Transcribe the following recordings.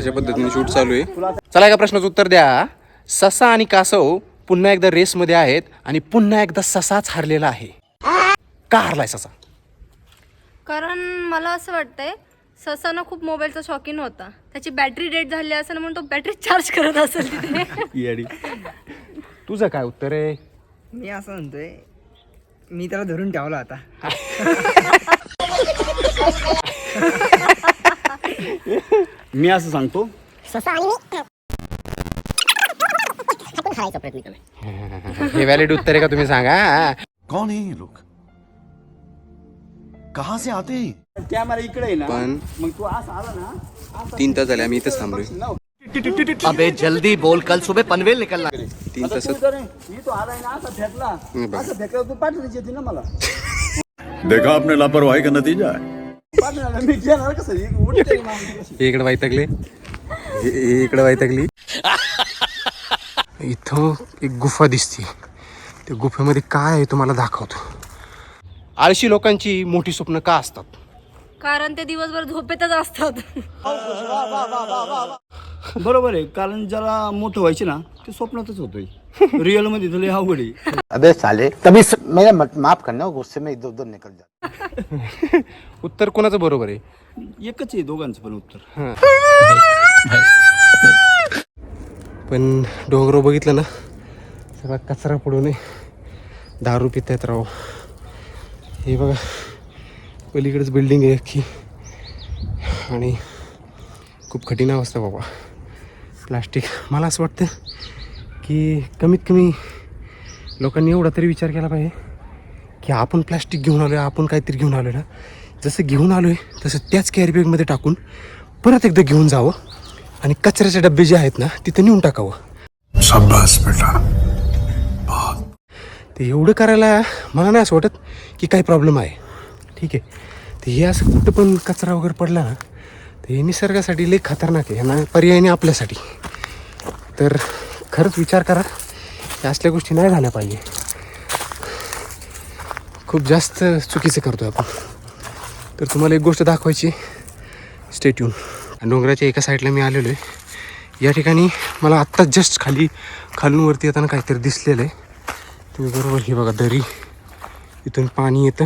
अशा पद्धतीने शूट चालू आहे. चला एका प्रश्नाचं उत्तर द्या. ससा आणि कासव पुन्हा एकदा रेसमध्ये आहेत आणि पुन्हा एकदा ससाच हारलेला आहे. का हारलाय ससा? कारण मला असं वाटतंय ससा ना खूप मोबाईलचा शौकीन होता. त्याची बॅटरी डेट झाली असेल म्हणून तो बॅटरी चार्ज करत असेल तिथे. तुझं काय उत्तर आहे? मी असं म्हणतोय मी त्याला धरून ठेवला आता मी असं सांगतो. हे व्हॅलिड उत्तर आहे का तुम्ही सांगा? कौन है ये लोग? कहां से आते हैं? कॅमेरा इकडे आहे ना. पण मग तू असं आला ना. तीन तास झाले आम्ही इथेच थांबलोय. अबे जल्दी बोल कल सुबह पनवेल निकलना। तीन आता तास तू जर मी तो आलाय ना असा फेकला. असं फेकला तू पाठवण्याची येते ना मला. देखा आपने लापरवाही का नतीजा है? इकडे वैतकले हे- हे इकडे वैतकली इथं एक गुफा दिसते. त्या गुफेमध्ये काय आहे तुम्हाला दाखवतो. आळशी लोकांची मोठी स्वप्न का असतात? कारण ते दिवसभर झोपेतच असतात. बरोबर आहे कारण ज्याला मोठं व्हायचे ना ते स्वप्नातच होतोय. रिअलमध्ये तुला अवघड आहे. अबे साले तभी स... मेरा मत- माफ करना गुस्से में इधर उधर निकल जा. उत्तर कोणाचं बरोबर आहे? एकच आहे दोघांचं पण उत्तर. पण डोंगर बघितलं ना सगळा कचरा पडू नये दारू पितायत राव. हे बघा पलीकडेच बिल्डिंग आहे अख्खी. आणि खूप कठीण अवस्था बाबा. प्लास्टिक मला असं वाटतं की कमीत कमी लोकांनी एवढा तरी विचार केला पाहिजे की आपण प्लास्टिक घेऊन आलो आहे आपण काहीतरी घेऊन आलो ना. जसं घेऊन आलो आहे तसं त्याच कॅरीबॅगमध्ये टाकून परत एकदा घेऊन जावं आणि कचऱ्याचे डबे जे आहेत ना तिथे नेऊन टाकावं. ते एवढं करायला मला नाही असं वाटत की काही प्रॉब्लेम आहे. ठीक आहे. ते हे असं कुठं पण कचरा वगैरे पडला ना तर हे निसर्गासाठी लई खतरनाक आहे ना पर्यायाने आपल्यासाठी. तर खरंच विचार करा. या असल्या गोष्टी नाही झाल्या पाहिजे. खूप जास्त चुकीचं करतो आपण. तर तुम्हाला एक गोष्ट दाखवायची. स्टेट्यून डोंगराच्या एका साईडला मी आलेलो आहे या ठिकाणी मला आत्ताच जस्ट खाली खालून वरती येताना काहीतरी दिसलेलं आहे तुम्ही बरोबर ही बघा दरी. इथून पाणी येतं.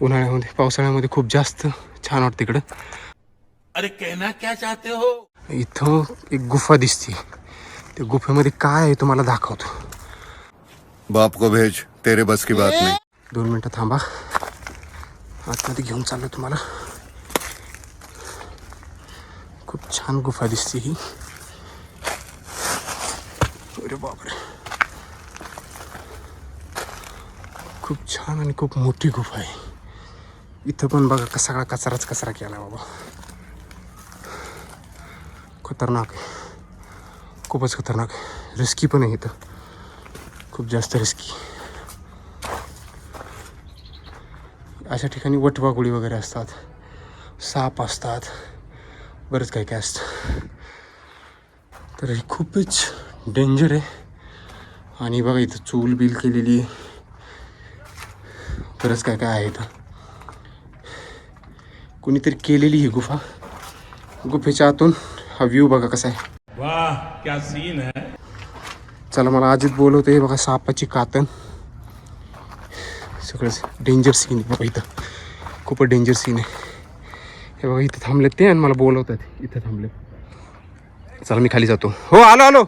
उन्हाळ्यामध्ये पावसाळ्यामध्ये खूप जास्त छान वाटतं इकडं. अरे कहना क्या चाहते हो? इथं एक गुफा दिसते. त्या गुफेमध्ये काय आहे तुम्हाला दाखवतो. बाप को भेज तेरे बस की बात नहीं. दोन मिनटं थांबा. आतमध्ये घेऊन चाललो तुम्हाला. खूप छान गुफा दिसते ही. अरे बापरे. खूप छान आणि खूप मोठी गुफा आहे. इथं पण बघा का सगळा कचराच कचरा केला बाबा. खतरनाक आहे. खूपच खतरनाक. रिस्की पण आहे इथं. खूप जास्त रिस्की अशा ठिकाणी वटवाघुळी वगैरे असतात. साप असतात. बरंच काही काय असतं तर हे खूपच डेंजर आहे. आणि बघा इथं चूल बिल केलेली आहे. बरंच काय काय आहे इथं. कुणीतरी केलेली ही गुफा. गुफेच्या आतून हा व्ह्यू बघा कसा आहे. वा क्या सीन है? चला मला अजित बोलवते. बघा सापाची कातन. सगळंच डेंजर सीन आहे बघा इथं. खूपच डेंजर सीन आहे. हे बघा इथं थांबलेत ते आणि मला बोलवतात. इथं थांबले चला मी खाली जातो. हो आलो आलो.